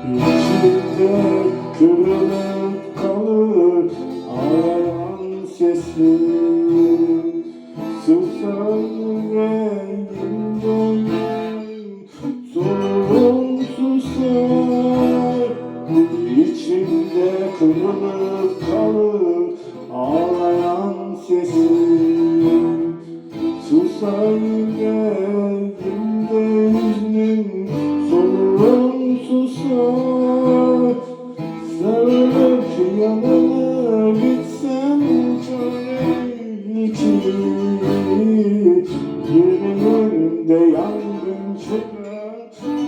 İçimde kırılıp kalır ağlayan sesim Susar yüreğimde sorun susar İçimde kırılıp kalır ağlayan sesim Susar yüreğimde Dünyada bitsem şöyle ikimiz Yerimin önünde yangın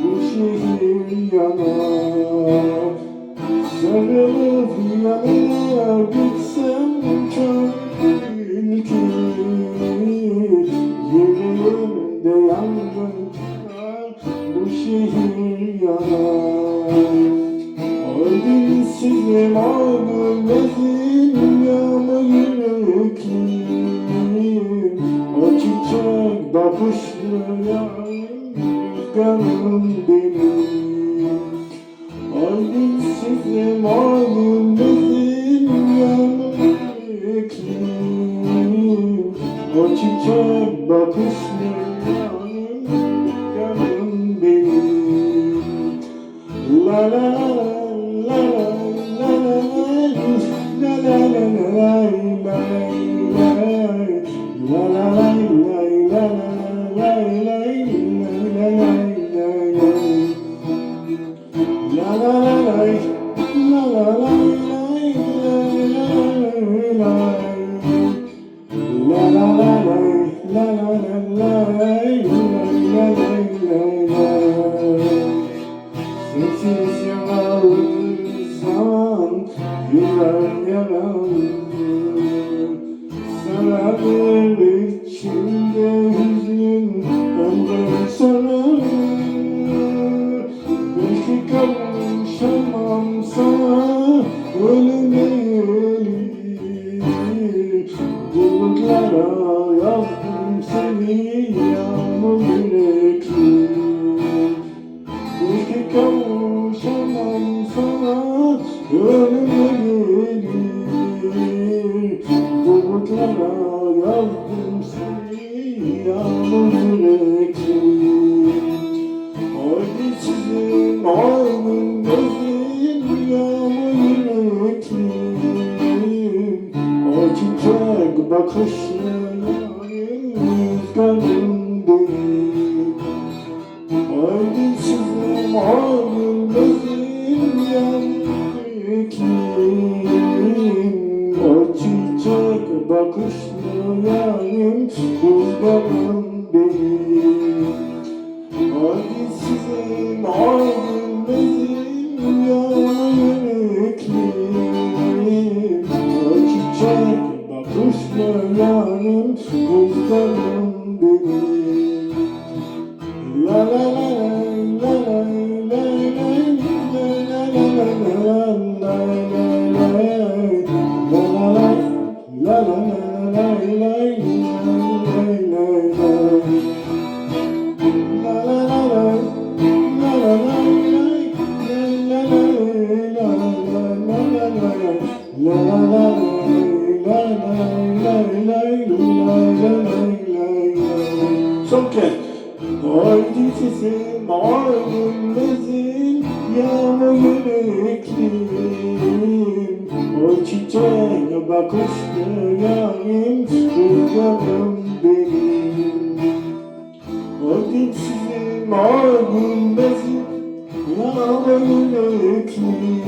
Bu şehir yanar Sarılıp yanına bitsem şöyle ikimiz Yerimin önünde yangın Bu şehir yanar benim aldı nezim yağma yürekim O çiçek bakışlı yağım rüzgarım benim Alim sizim alim nezim yağma yürekim O çiçek bakışlı yağım rüzgarım benim La la la lay lay Bulutlara yazdım seni yağmur yürekli Belki kavuşamam sana ölüme gelir Bulutlara yazdım seni yağmur Bakışlarına henüz kalbim değil Haydi çizim halim bezim yandım O çiçek bakışlarına henüz kalbim değil Haydi çizim Düşmanlarım kurtarın beni سكت Haydi sesim ağrım bezim Yanımın eklim O çiçeğe bakıştı yarim Rüzgarım benim. Haydi sesim ağrım bezim Yanımın eklim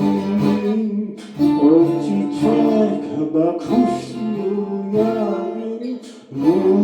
O çiçeğe bakıştı yarim Rüzgarım